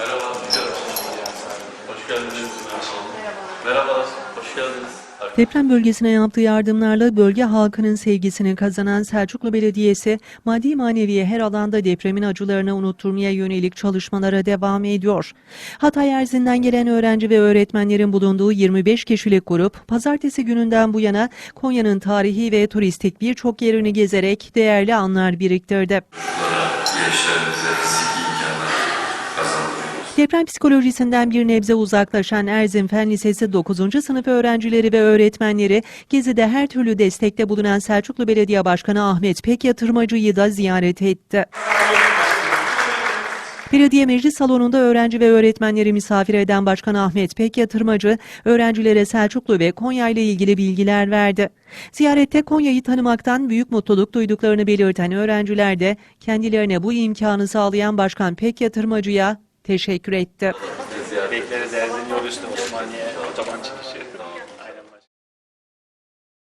Merhaba, hoş geldiniz. Merhaba, hoş geldiniz. Deprem bölgesine yaptığı yardımlarla bölge halkının sevgisini kazanan Selçuklu Belediyesi, maddi manevi her alanda depremin acılarını unutturmaya yönelik çalışmalara devam ediyor. Hatay Erzin'den gelen öğrenci ve öğretmenlerin bulunduğu 25 kişilik grup, pazartesi gününden bu yana Konya'nın tarihi ve turistik birçok yerini gezerek değerli anlar biriktirdi. gençlerimize fiziki imkanlar. Deprem psikolojisinden bir nebze uzaklaşan Erzin Fen Lisesi 9. sınıf öğrencileri ve öğretmenleri Gezi'de her türlü destekte bulunan Selçuklu Belediye Başkanı Ahmet Pek Yatırmacı'yı da ziyaret etti. Belediye Meclis Salonu'nda öğrenci ve öğretmenleri misafir eden Başkan Ahmet Pek Yatırmacı, öğrencilere Selçuklu ve Konya ile ilgili bilgiler verdi. Ziyarette Konya'yı tanımaktan büyük mutluluk duyduklarını belirten öğrenciler de kendilerine bu imkanı sağlayan Başkan Pek Yatırmacı'ya teşekkür etti. Bekleriz Erzin yol üstü Osmaniye otoban çıkışı.